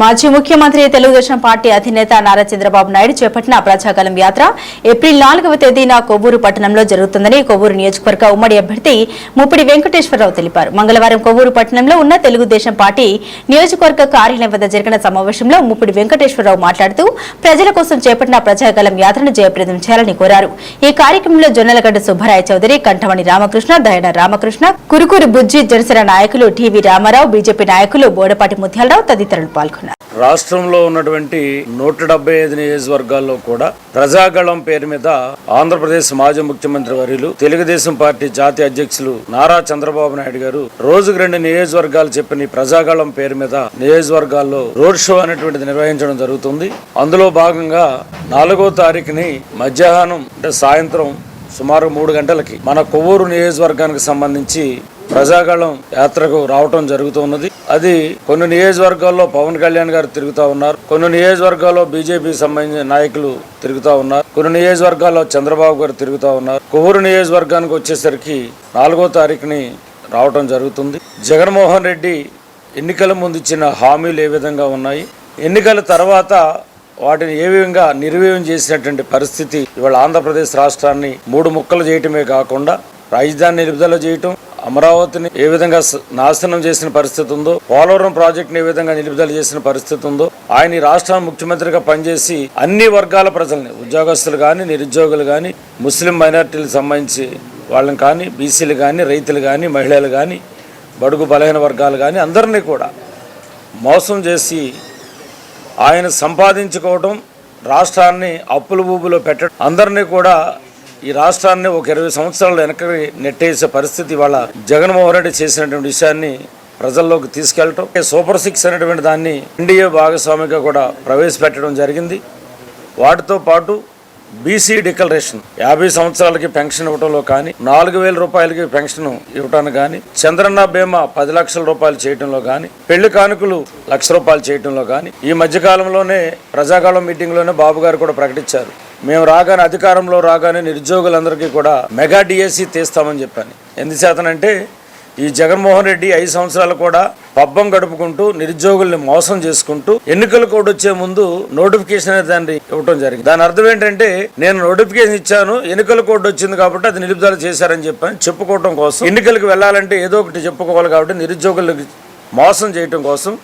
మాజీ ముఖ్యమంత్రి తెలుగుదేశం పార్టీ అధినేత నారా చంద్రబాబు నాయుడు చేపట్టిన ప్రజాకాలం యాత్ర ఏప్రిల్ నాలుగవ తేదీన కొవ్వూరు పట్టణంలో జరుగుతుందని కొవ్వూరు నియోజకవర్గ ఉమ్మడి అభ్యర్థి ముప్పిడి వెంకటేశ్వరరావు తెలిపారు. మంగళవారం కొవ్వూరు పట్టణంలో ఉన్న తెలుగుదేశం పార్టీ నియోజకవర్గ కార్యాలయం వద్ద జరిగిన సమావేశంలో ముప్పిడి వెంకటేశ్వరరావు మాట్లాడుతూ ప్రజల కోసం చేపట్టిన ప్రజాకాలం యాత్రను జయప్రదం చేయాలని కోరారు. ఈ కార్యక్రమంలో జొన్నలగడ్డ సుబ్బరాయ చౌదరి కంఠమణి రామకృష్ణ దయన రామకృష్ణ కురుకూరు బుజ్జి జనసేన నాయకులు టీవీ రామారావు బీజేపీ నాయకులు బోడపాటి ముత్యాలరావు తదితరులు పాల్గొన్నారు. రాష్ట్రంలో ఉన్నటువంటి నూట డెబ్బై ఐదు నియోజకవర్గాల్లో కూడా ప్రజాగళం పేరు మీద ఆంధ్రప్రదేశ్ మాజీ ముఖ్యమంత్రి వర్యులు తెలుగుదేశం పార్టీ జాతీయ అధ్యక్షులు నారా చంద్రబాబు నాయుడు గారు రోజుకు రెండు నియోజకవర్గాలు చెప్పిన ప్రజాగళం పేరు మీద నియోజకవర్గాల్లో రోడ్ షో అనేటువంటిది నిర్వహించడం జరుగుతుంది. అందులో భాగంగా నాలుగో తారీఖుని మధ్యాహ్నం అంటే సాయంత్రం సుమారు మూడు గంటలకి మన కొవ్వూరు నియోజకవర్గానికి సంబంధించి ప్రజాగళం యాత్రకు రావటం జరుగుతున్నది. అది కొన్ని నియోజకవర్గాల్లో పవన్ కళ్యాణ్ గారు తిరుగుతూ ఉన్నారు. కొన్ని నియోజకవర్గాల్లో బీజేపీ సంబంధించిన నాయకులు తిరుగుతూ ఉన్నారు. కొన్ని నియోజకవర్గాల్లో చంద్రబాబు గారు తిరుగుతూ ఉన్నారు. కొవ్వూరు నియోజకవర్గానికి వచ్చేసరికి నాలుగో తారీఖుని రావటం జరుగుతుంది. జగన్మోహన్ రెడ్డి ఎన్నికల ముందు ఇచ్చిన హామీలు ఏ విధంగా ఉన్నాయి? ఎన్నికల తర్వాత వాటిని ఏ విధంగా నిర్వీర్యం చేసినటువంటి పరిస్థితి ఇవాళ ఆంధ్రప్రదేశ్ రాష్ట్రాన్ని మూడు ముక్కలు చేయటమే కాకుండా రాజధాని నిలుపుదల చేయటం అమరావతిని ఏ విధంగా నాశనం చేసిన పరిస్థితి ఉందో పోలవరం ప్రాజెక్టుని ఏ విధంగా నిలుపుదల చేసిన పరిస్థితి ఉందో ఆయన రాష్ట్ర ముఖ్యమంత్రిగా పనిచేసి అన్ని వర్గాల ప్రజల్ని ఉద్యోగస్తులు కానీ నిరుద్యోగులు కానీ ముస్లిం మైనార్టీలకు సంబంధించి వాళ్ళని కానీ బీసీలు కానీ రైతులు కానీ మహిళలు కానీ బడుగు బలహీన వర్గాలు కానీ అందరినీ కూడా మోసం చేసి ఆయన సంపాదించుకోవడం రాష్ట్రాన్ని అప్పుల ఊబులో పెట్టడం అందరినీ కూడా ఈ రాష్ట్రాన్ని ఒక ఇరవై సంవత్సరాలు వెనక్కి నెట్టేసే పరిస్థితి వాళ్ళ జగన్మోహన్ రెడ్డి చేసినటువంటి విషయాన్ని ప్రజల్లోకి తీసుకెళ్ళటం సూపర్ సిక్స్ అనేటువంటి దాన్ని ఎన్డీఏ భాగస్వామిగా కూడా ప్రవేశపెట్టడం జరిగింది. వాటితో పాటు బీసీ డిక్లరేషన్ యాభై సంవత్సరాలకి పెన్షన్ ఇవ్వడంలో కానీ నాలుగు వేల రూపాయలకి పెన్షన్ ఇవ్వటానికి కానీ చంద్రన్న బీమా పది లక్షల రూపాయలు చేయడంలో కానీ పెళ్ళి కానుకలు లక్ష రూపాయలు చేయడంలో కానీ ఈ మధ్యకాలంలోనే ప్రజాకాలం మీటింగ్లోనే బాబు గారు కూడా ప్రకటించారు. మేము రాగానే అధికారంలో రాగానే నిరుద్యోగులందరికీ కూడా మెగా డిఎస్సి తీస్తామని చెప్పాను. ఎందుచేతనంటే ఈ జగన్మోహన్ రెడ్డి ఐదు సంవత్సరాలు కూడా పబ్బం గడుపుకుంటూ నిరుద్యోగుల్ని మోసం చేసుకుంటూ ఎన్నికల కోడ్ వచ్చే ముందు నోటిఫికేషన్ అనేది దాన్ని ఇవ్వడం జరిగింది. దాని అర్థం ఏంటంటే నేను నోటిఫికేషన్ ఇచ్చాను ఎన్నికల కోడ్ వచ్చింది కాబట్టి అది నిలుపుదల చేశారని చెప్పాను చెప్పుకోవడం కోసం ఎన్నికలకు వెళ్ళాలంటే ఏదో ఒకటి చెప్పుకోవాలి కాబట్టి నిరుద్యోగులకు మోసం చేయటం కోసం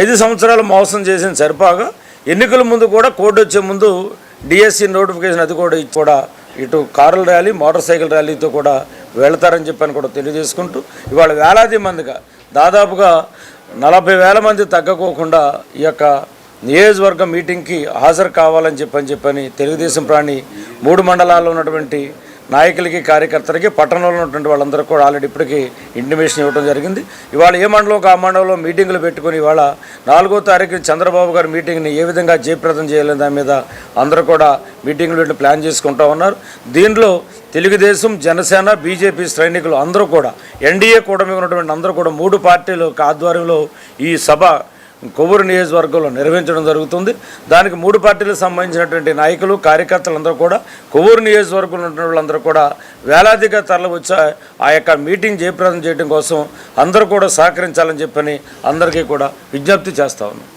ఐదు సంవత్సరాలు మోసం చేసిన సరిపాగా ఎన్నికల ముందు కూడా కోడ్ వచ్చే ముందు డిఎస్సి నోటిఫికేషన్ అది కూడా కూడా ఇటు కారుల ర్యాలీ మోటార్ సైకిల్ ర్యాలీతో కూడా వెళతారని చెప్పని కూడా తెలియజేసుకుంటూ ఇవాళ వేలాది మందిగా దాదాపుగా నలభై వేల మంది తగ్గకోకుండా ఈ యొక్క నియోజకవర్గం మీటింగ్కి హాజరు కావాలని చెప్పని చెప్పని తెలుగుదేశం ప్రాణి మూడు మండలాల్లో ఉన్నటువంటి నాయకులకి కార్యకర్తలకి పట్టణంలో ఉన్నటువంటి వాళ్ళందరూ కూడా ఆల్రెడీ ఇప్పటికీ ఇంటిమేషన్ ఇవ్వడం జరిగింది. ఇవాళ ఏ మండలం ఆ మండలంలో మీటింగులు పెట్టుకుని ఇవాళ నాలుగో తారీఖు చంద్రబాబు గారి మీటింగ్ని ఏ విధంగా జయప్రదం చేయాలనే దాని మీద అందరూ కూడా మీటింగ్లు పెట్టి ప్లాన్ చేసుకుంటా ఉన్నారు. దీనిలో తెలుగుదేశం జనసేన బీజేపీ సైనికులు అందరూ కూడా ఎన్డీఏ కూటమి ఉన్నటువంటి అందరూ కూడా మూడు పార్టీలు ఆధ్వర్యంలో ఈ సభ కొవ్వూరు నియోజకవర్గంలో నిర్వహించడం జరుగుతుంది. దానికి మూడు పార్టీలకు సంబంధించినటువంటి నాయకులు కార్యకర్తలందరూ కూడా కొవ్వూరు నియోజకవర్గంలో ఉన్న వాళ్ళందరూ కూడా వేలాదిగా తరలి వచ్చి ఆ యొక్క మీటింగ్ జయప్రదం చేయడం కోసం అందరూ కూడా సహకరించాలని చెప్పని అందరికీ కూడా విజ్ఞప్తి చేస్తా ఉన్నాం.